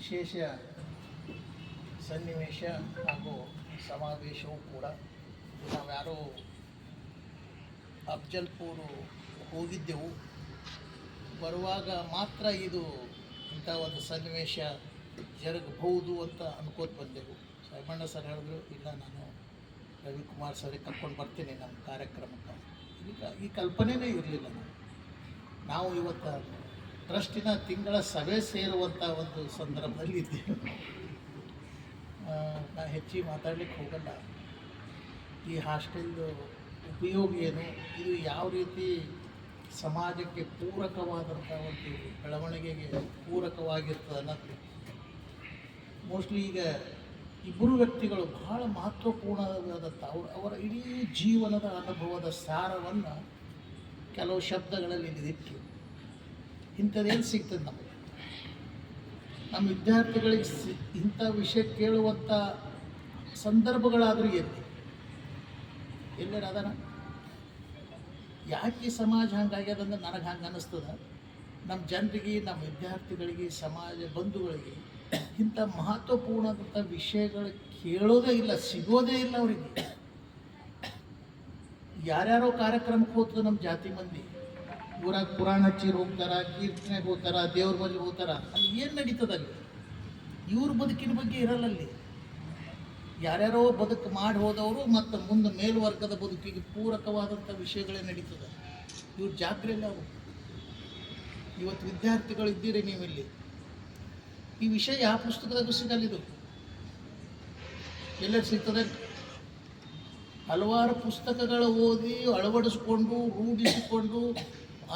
ವಿಶೇಷ ಸನ್ನಿವೇಶ ಹಾಗೂ ಸಮಾವೇಶವೂ ಕೂಡ. ನಾವ್ಯಾರೋ ಅಫ್ಜಲ್ಪುರು ಹೋಗಿದ್ದೆವು. ಬರುವಾಗ ಮಾತ್ರ ಇದು ಇಂಥ ಒಂದು ಸನ್ನಿವೇಶ ಜರುಗಬಹುದು ಅಂತ ಅನ್ಕೋತ ಬಂದೆವು. ಸಾಹೇಬಣ್ಣ ಸರ್ ಹೇಳಿದ್ರು, ಇಲ್ಲ ನಾನು ರವಿಕುಮಾರ್ ಸರ್ ಕರ್ಕೊಂಡು ಬರ್ತೀನಿ ನಮ್ಮ ಕಾರ್ಯಕ್ರಮಕ್ಕೆ ಈಗ ಈ ಕಲ್ಪನೆನೇ ಇರಲಿಲ್ಲ. ನಾವು ನಾವು ಇವತ್ತು ಟ್ರಸ್ಟಿನ ತಿಂಗಳ ಸಭೆ ಸೇರುವಂಥ ಒಂದು ಸಂದರ್ಭದಲ್ಲಿ ನಾ ಹೆಚ್ಚಿಗೆ ಮಾತಾಡಲಿಕ್ಕೆ ಹೋಗಲ್ಲ. ಈ ಹಾಸ್ಟೆಲ್ದು ಉಪಯೋಗ ಏನು? ಇದು ಯಾವ ರೀತಿ ಸಮಾಜಕ್ಕೆ ಪೂರಕವಾದಂಥ ಒಂದು ಬೆಳವಣಿಗೆಗೆ ಪೂರಕವಾಗಿರ್ತದೆ ಅನ್ನೋದು ಮೋಸ್ಟ್ಲಿ ಈಗ ಇಬ್ಬರು ವ್ಯಕ್ತಿಗಳು ಬಹಳ ಮಹತ್ವಪೂರ್ಣವಾದಂಥ ಅವ್ರ, ಅವರ ಇಡೀ ಜೀವನದ ಅನುಭವದ ಸಾರವನ್ನು ಕೆಲವು ಶಬ್ದಗಳಲ್ಲಿ ಇಟ್ಟು ಇಂಥದ್ದೇನು ಸಿಗ್ತದೆ ನಮಗೆ? ನಮ್ಮ ವಿದ್ಯಾರ್ಥಿಗಳಿಗೆ ಸಿ, ಇಂಥ ವಿಷಯ ಕೇಳುವಂಥ ಸಂದರ್ಭಗಳಾದರೂ ಎಲ್ಲಿ ಎಲ್ಲರ ಅದನ ಯಾಕೆ ಸಮಾಜ ಹಂಗಾಗ್ಯದಂದ್ರೆ ನನಗೆ ಹಂಗೆ ಅನ್ನಿಸ್ತದ? ನಮ್ಮ ಜನರಿಗೆ ನಮ್ಮ ವಿದ್ಯಾರ್ಥಿಗಳಿಗೆ, ಸಮಾಜ ಬಂಧುಗಳಿಗೆ ಇಂಥ ಮಹತ್ವಪೂರ್ಣವಾದಂಥ ವಿಷಯಗಳು ಕೇಳೋದೇ ಇಲ್ಲ, ಸಿಗೋದೇ ಇಲ್ಲ ಅವರಿಗೆ. ಯಾರ್ಯಾರೋ ಕಾರ್ಯಕ್ರಮಕ್ಕೆ ಹೋಗ್ತದೆ ನಮ್ಮ ಜಾತಿ ಮಂದಿ. ಊರಾಗ ಪುರಾಣ ಹಚ್ಚಿರ್ ಹೋಗ್ತಾರ ಕೀರ್ತನೆಗೆ ಹೋಗ್ತಾರ, ದೇವ್ರ ಬಳಿ ಹೋಗ್ತಾರ, ಅಲ್ಲಿ ಏನು ನಡೀತದ ಅಲ್ಲಿ? ಇವ್ರ ಬದುಕಿನ ಬಗ್ಗೆ ಇರಲ್ಲ ಅಲ್ಲಿ. ಯಾರ್ಯಾರೋ ಬದುಕು ಮಾಡಿ ಹೋದವರು ಮತ್ತು ಮುಂದೆ ಮೇಲ್ವರ್ಗದ ಬದುಕಿಗೆ ಪೂರಕವಾದಂಥ ವಿಷಯಗಳೇ ನಡೀತದೆ. ಇವ್ರ ಜಾತ್ರೆ ಇಲ್ಲ ಅವು ಇವತ್ತು ವಿದ್ಯಾರ್ಥಿಗಳು ಇದ್ದೀರಿ ನೀವಿಲ್ಲಿ. ಈ ವಿಷಯ ಯಾವ ಪುಸ್ತಕದಾಗೂ ಸಿಗಲ್ಲ ಇದು. ಎಲ್ಲೆಲ್ಲಿ ಸಿಗ್ತದೆ? ಹಲವಾರು ಪುಸ್ತಕಗಳ ಓದಿ ಅಳವಡಿಸ್ಕೊಂಡು, ರೂಢಿಸಿಕೊಂಡು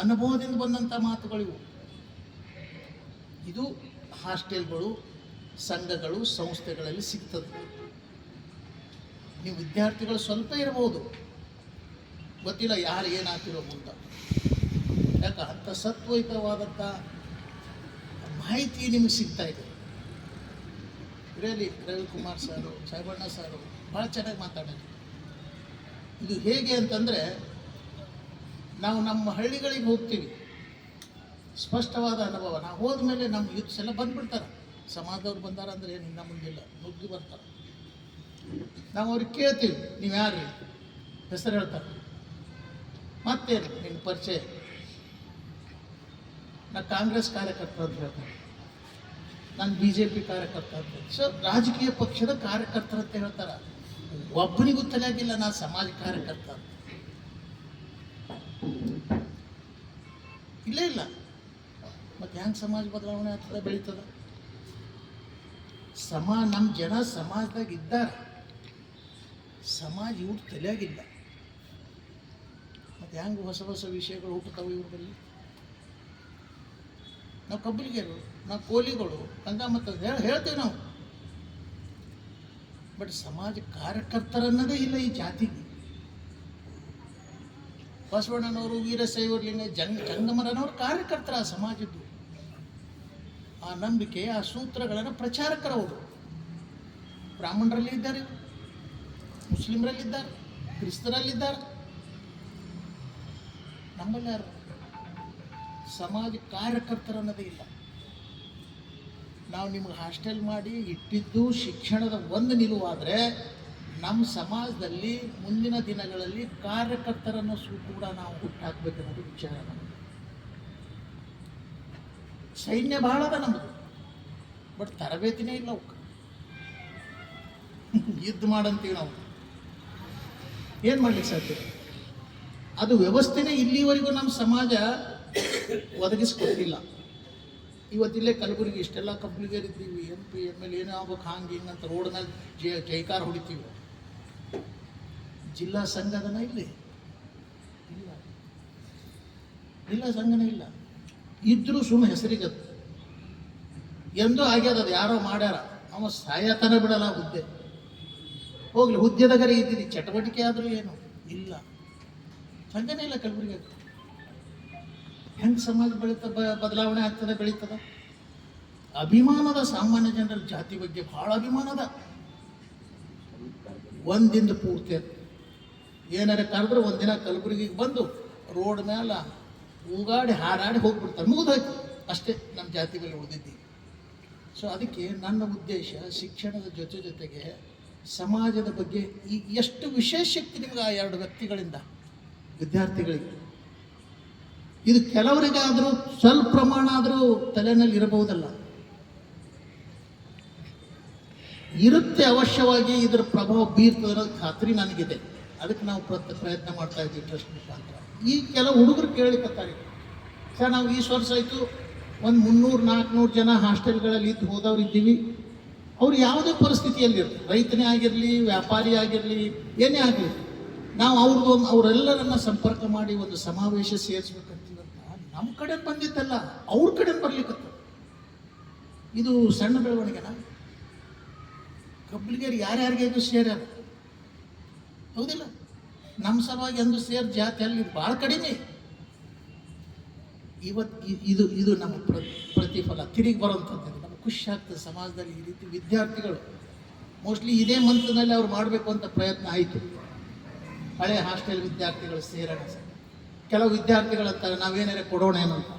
ಅನುಭವದಿಂದ ಬಂದಂಥ ಮಾತುಗಳಿವು. ಇದು ಹಾಸ್ಟೆಲ್ಗಳು, ಸಂಘಗಳು, ಸಂಸ್ಥೆಗಳಲ್ಲಿ ಸಿಗ್ತದೆ. ನೀವು ವಿದ್ಯಾರ್ಥಿಗಳು ಸ್ವಲ್ಪ ಇರ್ಬೋದು ಗೊತ್ತಿಲ್ಲ ಯಾರು ಏನಾಗ್ತಿರೋ ಮುಂದ ಯಾಕೆ ಅಂಥ ಸತ್ವಯುತವಾದಂಥ ಮಾಹಿತಿ ನಿಮಗೆ ಸಿಗ್ತಾ ಇದೆ. ರಿಯಲಿ ರವಿಕುಮಾರ್ ಸಾರು, ಸಾಯಿಬಣ್ಣ ಸಾರು ಭಾಳ ಚೆನ್ನಾಗಿ ಮಾತಾಡಿದ್ರು. ಇದು ಹೇಗೆ ಅಂತಂದರೆ ನಾವು ನಮ್ಮ ಹಳ್ಳಿಗಳಿಗೆ ಹೋಗ್ತೀವಿ. ಸ್ಪಷ್ಟವಾದ ಅನುಭವ. ನಾವು ಹೋದ್ಮೇಲೆ ನಮ್ಮ ಯೂತ್ಸ್ ಎಲ್ಲ ಬಂದ್ಬಿಡ್ತಾರೆ. ಸಮಾಜದವ್ರು ಬಂದಾರ ಅಂದ್ರೆ ಏನು ಇನ್ನ ಮುಂದಿಲ್ಲ ನುಗ್ಗಿ ಬರ್ತಾರೆ. ನಾವು ಅವ್ರಿಗೆ ಕೇಳ್ತೀವಿ, ನೀವು ಯಾರು? ಹೆಸರು ಹೇಳ್ತಾರೆ. ಮತ್ತೇನು ನಿನ್ನ ಪರಿಚಯ. ನಾ ಕಾಂಗ್ರೆಸ್ ಕಾರ್ಯಕರ್ತ ಅಂತ ಹೇಳ್ತಾರೆ ನಾನು ಬಿ ಜೆ ಪಿ ಕಾರ್ಯಕರ್ತ ಅಂತ ಸೊ ರಾಜಕೀಯ ಪಕ್ಷದ ಕಾರ್ಯಕರ್ತರಂತ ಹೇಳ್ತಾರೆ. ಒಬ್ಬನಿಗೂ ತಲೆಯಾಗಿಲ್ಲ ನಾ ಸಮಾಜ ಕಾರ್ಯಕರ್ತ ಅಂತ. ಇಲ್ಲೇ ಇಲ್ಲ. ಮತ್ತೆ ಹೆಂಗೆ ಸಮಾಜ ಬದಲಾವಣೆ ಆಗ್ತದೆ, ಬೆಳೀತದ? ಸಮ ನಮ್ಮ ಜನ ಸಮಾಜದಾಗ ಇದ್ದಾರೆ. ಸಮಾಜ ಇವ್ರು ತಲೆಯಾಗಿಲ್ಲ. ಮತ್ತೆ ಹೆಂಗೆ ಹೊಸ ಹೊಸ ವಿಷಯಗಳು ಹುಟ್ಟುತ್ತವೆ ಇವ್ರ ಬಳಿ ನಾವು ಕಬ್ಬಲಿಗೆರು, ನಾವು ಕೋಲಿಗಳು ಅಂತ ಮತ್ತೆ ಹೇಳಿ, ಹೇಳ್ತೇವೆ ನಾವು. ಬಟ್ ಸಮಾಜ ಕಾರ್ಯಕರ್ತರನ್ನದೇ ಇಲ್ಲ ಈ ಜಾತಿಗೆ. ಬಸವಣ್ಣನವರು ವೀರಶೈವರ್ಲಿಂಗ ಜನ ಜಂಗಮರನವರು ಕಾರ್ಯಕರ್ತರ ಸಮಾಜದ್ದು. ಆ ನಂಬಿಕೆ, ಆ ಸೂತ್ರಗಳನ್ನು ಪ್ರಚಾರಕರವರು ಬ್ರಾಹ್ಮಣರಲ್ಲಿ ಇದ್ದಾರೆ ಮುಸ್ಲಿಮರಲ್ಲಿದ್ದಾರೆ ಕ್ರಿಸ್ತರಲ್ಲಿದ್ದಾರೆ ನಮ್ಮಲ್ಲಿ ಯಾರು? ಸಮಾಜ ಕಾರ್ಯಕರ್ತರನ್ನದೇ ಇಲ್ಲ. ನಾವು ನಿಮ್ಗೆ ಹಾಸ್ಟೆಲ್ ಮಾಡಿ ಇಟ್ಟಿದ್ದು ಶಿಕ್ಷಣದ ಒಂದು ನಿಲುವಾದರೆ ನಮ್ಮ ಸಮಾಜದಲ್ಲಿ ಮುಂದಿನ ದಿನಗಳಲ್ಲಿ ಕಾರ್ಯಕರ್ತರನ್ನು ಸು, ಕೂಡ ನಾವು ಹುಟ್ಟಾಕ್ಬೇಕನ್ನೋದು ವಿಚಾರ ನಮ್ಮದು ಸೈನ್ಯ ಬಹಳ ಅದ ನಮ್ಮದು ಬಟ್ ತರಬೇತಿನೇ ಇಲ್ಲ ಅವಕ್ಕೆ. ಯುದ್ಧ ಮಾಡಂತೀವಿ ನಾವು. ಏನು ಮಾಡ್ಲಿಕ್ಕೆ ಸಾಧ್ಯ? ಅದು ವ್ಯವಸ್ಥೆನೇ ಇಲ್ಲಿವರೆಗೂ ನಮ್ಮ ಸಮಾಜ ಒದಗಿಸ್ಕೊಟ್ಟಿಲ್ಲ. ಇವತ್ತಿಲ್ಲೇ ಕಲಬುರಗಿ, ಇಷ್ಟೆಲ್ಲ ಕಂಪ್ಲಿಗೇರಿದ್ದೀವಿ ಎಂ ಪಿ ಎಂ ಎಲ್ ಏನೇ ಆಗ್ಬೇಕು, ಹಂಗೆ, ಹಿಂಗೆ ಅಂತ ರೋಡ್ನಲ್ಲಿ ಜೈ, ಜೈಕಾರ ಹೊಡಿತೀವಿ. ಜಿಲ್ಲಾ ಸಂಘದನ ಇಲ್ಲಿ. ಇಲ್ಲ ಜಿಲ್ಲಾ ಸಂಘನ ಇಲ್ಲ. ಇದ್ರೂ ಸುಮ್ಮ ಹೆಸರಿಗದು ಎಂದೂ ಆಗ್ಯದ ಅದು ಯಾರೋ ಮಾಡ್ಯಾರ. ಅವ ಸಾಯತನ ಬಿಡಲ್ಲ ಹುದ್ದೆ. ಹೋಗ್ಲಿ ಹುದ್ದೆದಾಗರೆ ಇದ್ದೀನಿ ಚಟುವಟಿಕೆ ಆದರೂ ಏನು? ಇಲ್ಲ. ಸಂಘನೇ ಇಲ್ಲ ಕಲಬುರಗಿ ಹೆಂಗೆ ಸಮಾಜ ಬೆಳೀತ ಬದಲಾವಣೆ ಆಗ್ತದೆ, ಬೆಳೀತದ? ಅಭಿಮಾನದ ಸಾಮಾನ್ಯ ಜನರ ಜಾತಿ ಬಗ್ಗೆ ಬಹಳ ಅಭಿಮಾನದ ಒಂದಿಂದ ಪೂರ್ತಿ. ಏನಾರ ಕರೆದ್ರೆ ಒಂದಿನ ಕಲಬುರಗಿಗೆ ಬಂದು ರೋಡ್ ಮೇಲೆ ಊಗಾಡಿ ಹಾರಾಡಿ ಹೋಗ್ಬಿಡ್ತಾರೆ ಮುಗಿದೋಯ್ತು. ಅಷ್ಟೇ ನಮ್ಮ ಜಾತಿ ಮೇಲೆ ಸೊ ಅದಕ್ಕೆ ನನ್ನ ಉದ್ದೇಶ ಶಿಕ್ಷಣದ ಜೊತೆ ಜೊತೆಗೆ ಸಮಾಜದ ಬಗ್ಗೆ ಈ ಎಷ್ಟು ವಿಶೇಷ ಶಕ್ತಿ ನಿಮ್ಗೆ ಆ ಎರಡು ವ್ಯಕ್ತಿಗಳಿಂದ? ವಿದ್ಯಾರ್ಥಿಗಳಿಗೆ. ಇದು ಕೆಲವರಿಗಾದರೂ ಸ್ವಲ್ಪ ಪ್ರಮಾಣ ಆದರೂ ತಲೆನಲ್ಲಿ ಇರಬಹುದಲ್ಲ. ಇರುತ್ತೆ ಅವಶ್ಯವಾಗಿ ಇದರ ಪ್ರಭಾವ ಬೀರ್ತದೆ ಖಾತ್ರಿ ನನಗಿದೆ. ಅದಕ್ಕೆ ನಾವು ಪ್ರತ್ ಪ್ರಯತ್ನ ಮಾಡ್ತಾ ಇದ್ದೀವಿ ಟ್ರಸ್ಟ್ ಮುಖಾಂತರ. ಈ ಕೆಲವು ಹುಡುಗರು ಕೇಳಿಕತ್ತಾರೆ ಸರ್, ನಾವು ಈ ವರ್ಷ ಆಯಿತು ಒಂದು ಮುನ್ನೂರು ನಾಲ್ಕುನೂರು ಜನ ಹಾಸ್ಟೆಲ್ಗಳಲ್ಲಿ ಇದ್ದು ಹೋದವ್ರು ಇದ್ದೀವಿ. ಅವ್ರು ಯಾವುದೇ ಪರಿಸ್ಥಿತಿಯಲ್ಲಿ ರೈತನೇ ಆಗಿರಲಿ, ವ್ಯಾಪಾರಿ ಆಗಿರಲಿ, ಏನೇ ಆಗಲಿ, ನಾವು ಅವ್ರದ್ದು ಒಂದು ಅವರೆಲ್ಲರನ್ನ ಸಂಪರ್ಕ ಮಾಡಿ ಒಂದು ಸಮಾವೇಶ ಸೇರಿಸ್ಬೇಕಂತೀವಂತ ನಮ್ಮ ಕಡೆ ಬಂದಿದ್ದಲ್ಲ, ಅವ್ರ ಕಡೆ ಬರ್ಲಿಕ್ಕತ್ತ ಇದು ಸಣ್ಣ ಬೆಳವಣಿಗೆನಾ? ಯಾರ್ಯಾರಿಗೆ ಸೇರ್ಯಾರ? ಹೌದಿಲ್ಲ? ನಮ್ಮ ಸಲುವಾಗಿ ಎಂದು ಸೇರ್ ಜಾತಿ ಅಲ್ಲಿ ಭಾಳ ಕಡಿಮೆ. ಇವತ್ತು ಇದು ಇದು ನಮ್ಮ ಪ್ರ, ಪ್ರತಿಫಲ. ತಿರುಗಿ ಬರುವಂಥದ್ದು. ನಮ್ಗೆ ಖುಷಿ ಆಗ್ತದೆ ಸಮಾಜದಲ್ಲಿ ಈ ರೀತಿ ವಿದ್ಯಾರ್ಥಿಗಳು. ಮೋಸ್ಟ್ಲಿ ಇದೇ ಮಂತ್ನಲ್ಲಿ ಅವ್ರು ಮಾಡಬೇಕು ಅಂತ ಪ್ರಯತ್ನ ಆಯಿತು. ಹಳೆ ಹಾಸ್ಟೆಲ್ ವಿದ್ಯಾರ್ಥಿಗಳು ಸೇರೋಣ ಸರ್ ಕೆಲವು ವಿದ್ಯಾರ್ಥಿಗಳಂತಾರೆ ನಾವೇನಾರ ಕೊಡೋಣ ಏನು ಅಂತ.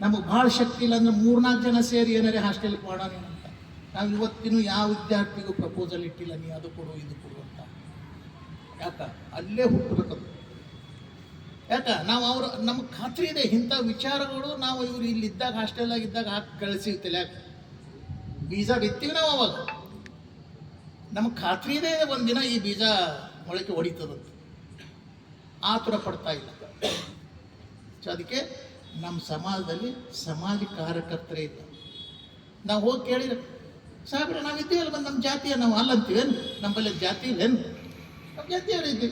ನಮಗೆ ಭಾಳ ಶಕ್ತಿ ಇಲ್ಲ ಅಂದ್ರೆ ಮೂರ್ನಾಲ್ಕು ಜನ ಸೇರಿ ಏನಾರೇ ಹಾಸ್ಟೆಲ್ ಕೊಡೋಣ ಅಂತ. ನಾವು ಇವತ್ತಿನೂ ಯಾವ ವಿದ್ಯಾರ್ಥಿಗೂ ಪ್ರಪೋಸಲ್ ಇಟ್ಟಿಲ್ಲ, ನೀ ಅದು ಕೊಡು, ಇದು ಕೊಡು ಯಾಕ? ಅಲ್ಲೇ ಹುಟ್ಟಬೇಕದು. ಯಾಕ? ನಾವು ಅವ್ರ, ನಮ್ಗೆ ಖಾತ್ರಿ ಇದೆ. ಇಂಥ ವಿಚಾರಗಳು ನಾವು ಇವ್ರು ಇಲ್ಲಿದ್ದಾಗ ಹಾಸ್ಟೆಲ್ ಇದ್ದಾಗ ಹಾಕಿ ಕಳಿಸಿರ್ತಿಲ್ಲ ಯಾಕೆ? ಬೀಜ ಬಿತ್ತೀವಿ ನಾವು ಅವಾಗ. ನಮಗೆ ಖಾತ್ರಿ ಇದೆ. ಒಂದಿನ ಈ ಬೀಜ ಮೊಳಕೆ ಹೊಡಿತದಂತ ಆತುರ ಪಡ್ತಾ ಇಲ್ಲ. ಸೊ, ಅದಕ್ಕೆ ನಮ್ಮ ಸಮಾಜದಲ್ಲಿ ಸಮಾಜ ಕಾರ್ಯಕರ್ತರೇ ಇಲ್ಲ ನಾವು ಹೋಗಿ ಕೇಳಿದ್ರೆ, ಸಾಹೇಬ್ರೆ, ನಾವು ಇದ್ದೀವಲ್ಲ ಬಂದು ನಮ್ಮ ಜಾತಿಯ ನಾವು ಅಲ್ಲಂತೀವೇನು? ನಮ್ಮಲ್ಲಿ ಜಾತಿ ಇಲ್ಲೇನು? ನಮ್ಮ ಹೇಳಿದ್ವಿ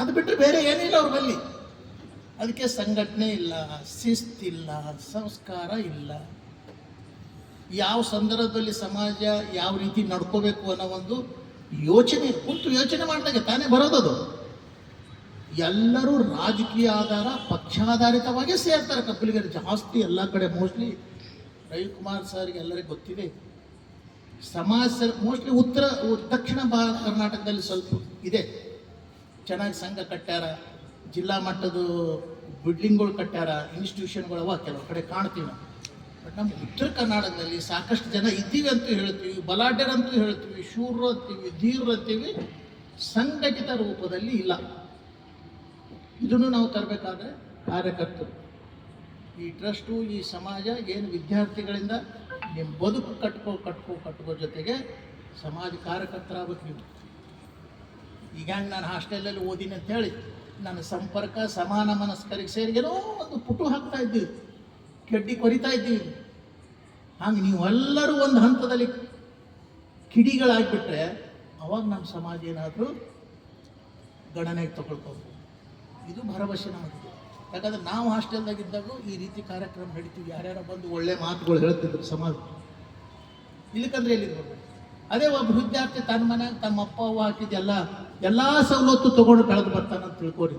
ಅದು ಬಿಟ್ಟರೆ ಬೇರೆ ಏನಿಲ್ಲ ಅವ್ರ ಬಲ್ಲಿ ಅದಕ್ಕೆ ಸಂಘಟನೆ ಇಲ್ಲ ಶಿಸ್ತಿಲ್ಲ ಸಂಸ್ಕಾರ ಇಲ್ಲ. ಯಾವ ಸಂದರ್ಭದಲ್ಲಿ ಸಮಾಜ ಯಾವ ರೀತಿ ನಡ್ಕೋಬೇಕು ಅನ್ನೋ ಒಂದು ಯೋಚನೆ, ಕುಂತು ಯೋಚನೆ ಮಾಡಿದಾಗ ತಾನೇ ಬರೋದದು ಎಲ್ಲರೂ ರಾಜಕೀಯ ಆಧಾರ, ಪಕ್ಷಾಧಾರಿತವಾಗೇ ಸೇರ್ತಾರೆ. ಕಪ್ಪಲಿಗರು ಜಾಸ್ತಿ ಎಲ್ಲ ಕಡೆ ಮೋಸ್ಟ್ಲಿ ರವಿಕುಮಾರ್ ಸರ್ಗೆ ಎಲ್ಲರಿಗೂ ಗೊತ್ತಿದೆ. ಸಮಾಜ ಮೋಸ್ಟ್ಲಿ ಉತ್ತರ, ದಕ್ಷಿಣ ಭಾರತ, ಕರ್ನಾಟಕದಲ್ಲಿ ಸ್ವಲ್ಪ ಇದೆ. ಚೆನ್ನಾಗಿ ಸಂಘ ಕಟ್ಟ್ಯಾರ, ಜಿಲ್ಲಾ ಮಟ್ಟದ ಬಿಲ್ಡಿಂಗ್ಗಳು ಕಟ್ಟ್ಯಾರ ಇನ್ಸ್ಟಿಟ್ಯೂಷನ್ಗಳು ಅವ ಕೆಲವು ಕಡೆ ಕಾಣ್ತೀವಿ ನಾವು. ಬಟ್ ನಮ್ಮ ಉತ್ತರ ಕರ್ನಾಟಕದಲ್ಲಿ ಸಾಕಷ್ಟು ಜನ ಇದ್ದೀವಿ ಅಂತೂ ಹೇಳ್ತೀವಿ ಬಲಾಢ್ಯರಂತೂ ಹೇಳ್ತೀವಿ, ಶೂರ್ರು ಅಂತೀವಿ, ಧೀರರು ಅಂತೀವಿ, ಸಂಘಟಿತ ರೂಪದಲ್ಲಿ ಇಲ್ಲ. ಇದನ್ನು ನಾವು ತರಬೇಕಾದ್ರೆ ಕಾರ್ಯಕರ್ತರು. ಈ ಟ್ರಸ್ಟು, ಈ ಸಮಾಜ, ಏನು ವಿದ್ಯಾರ್ಥಿಗಳಿಂದ ನಿಮ್ಮ ಬದುಕು ಕಟ್ಕೋ ಕಟ್ಕೋ ಕಟ್ಕೋ ಜೊತೆಗೆ ಸಮಾಜ ಕಾರ್ಯಕರ್ತರಾಗಬೇಕು ನೀವು. ಈಗ ಹಂಗೆ ನಾನು ಹಾಸ್ಟೆಲಲ್ಲಿ ಓದಿನಿ ಅಂತ ಹೇಳಿ, ನನ್ನ ಸಂಪರ್ಕ, ಸಮಾನ ಮನಸ್ಕರಿಗೆ ಸೇರಿ ಏನೋ ಒಂದು ಪುಟು ಹಾಕ್ತಾ ಇದ್ದೀವಿ, ಕೆಡ್ಡಿ ಕೊರಿತಾ ಇದ್ದೀವಿ. ಹಂಗೆ ನೀವೆಲ್ಲರೂ ಒಂದು ಹಂತದಲ್ಲಿ ಕಿಡಿಗಳಾಗ್ಬಿಟ್ರೆ ಅವಾಗ ನಮ್ಮ ಸಮಾಜ ಏನಾದರೂ ಗಣನೆಗೆ ತಗೊಳ್ಬೋದು ಇದು ಭರವಸೆ ನಮಗಿದೆ ಯಾಕಂದ್ರೆ ನಾವು ಹಾಸ್ಟೆಲ್ದಾಗ ಇದ್ದಾಗ ಈ ರೀತಿ ಕಾರ್ಯಕ್ರಮ ನಡೀತೀವಿ ಯಾರ್ಯಾರೋ ಬಂದು ಒಳ್ಳೆ ಮಾತುಗಳು ಹೇಳ್ತಿದ್ರು ಸಮಾಜ. ಇಲ್ಲಿಕಂದ್ರೆ ಎಲ್ಲಿದ್ರು ಅದೇ ಒಬ್ಬ ವಿದ್ಯಾರ್ಥಿ ತನ್ನ ಮನೆಯಾಗ ತಮ್ಮ ಅಪ್ಪ ಅವ್ವ ಹಾಕಿದ್ದೆಲ್ಲ ಎಲ್ಲ ಸವಲತ್ತು ತಗೊಂಡು ಕಳೆದು ಬರ್ತಾನೆ ಅಂತ ತಿಳ್ಕೊರಿ.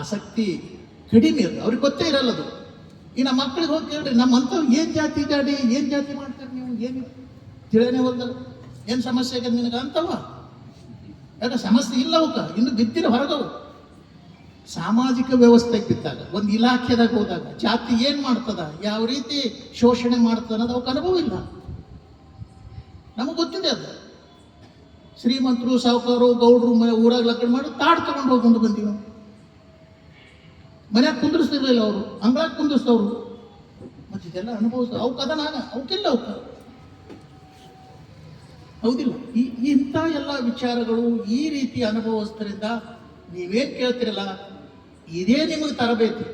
ಆಸಕ್ತಿ ಕಡಿಮೆ ಅದು. ಅವ್ರಿಗೆ ಗೊತ್ತೇ ಇರಲ್ಲ ಅದು. ಈ ನಮ್ಮ ಮಕ್ಕಳಿಗೆ ಹೋಗಿ ಕೇಳ್ರಿ, ನಮ್ಮ ಅಂಥವ್ ಏನು ಜಾತಿ ಜಾಡಿ ಏನು ಜಾತಿ ಮಾಡ್ತಾರೆ ನೀವು? ಏನು ತಿಳಿಯನೇ ಹೋದಲ್ಲ ಏನು ಸಮಸ್ಯೆ ಆಗ್ಯದ ನಿನಗೆ ಅಂತವ ಯಾಕೆ ಸಮಸ್ಯೆ ಇಲ್ಲ ಅವಕ್ಕ. ಇನ್ನು ಬಿದ್ದಿರ ಹೊರಗವು ಸಾಮಾಜಿಕ ವ್ಯವಸ್ಥೆಗೆ ಬಿದ್ದಾಗ, ಒಂದು ಇಲಾಖೆದಾಗ ಹೋದಾಗ, ಜಾತಿ ಏನು ಮಾಡ್ತದ, ಯಾವ ರೀತಿ ಶೋಷಣೆ ಮಾಡ್ತದ ಅನ್ನೋದು ಅವಕ್ಕೆ ಅನುಭವ ಇಲ್ಲ. ನಮಗೆ ಗೊತ್ತಿದೆ ಅದು. ಶ್ರೀಮಂತರು ಗೌಡ್ರು ಮನೆ ಊರಾಗ ಲಗ್ನ ಮಾಡಿ ತಾಡ್ ತಗೊಂಡು ಹೋಗಿ ಬಂದೀವಿ ನಾವು. ಮನ್ಯಾಗ ಕುಂದಿರ್ಸ್ತಿರ್ಲಿಲ್ಲ ಅವರು, ಅಂಗಳಾಗ ಕುಂದಿರ್ಸ್ತವ್ರು. ಮತ್ತೆ ಇದೆಲ್ಲ ಅನುಭವಿಸ್ ಅವಕ್ಕೆ ಅದ ನಾನು, ಅವಕ್ಕಿಲ್ಲ ಅವಕ್ಕ ಹೌದಿಲ್ಲ. ಈ ಇಂಥ ಎಲ್ಲ ವಿಚಾರಗಳು ಈ ರೀತಿ ಅನುಭವಿಸ್ತರಿಂದ ನೀವೇನು ಕೇಳ್ತಿರಲ್ಲ, ಇದೇ ನಿಮಗೆ ತರಬೇತಿ.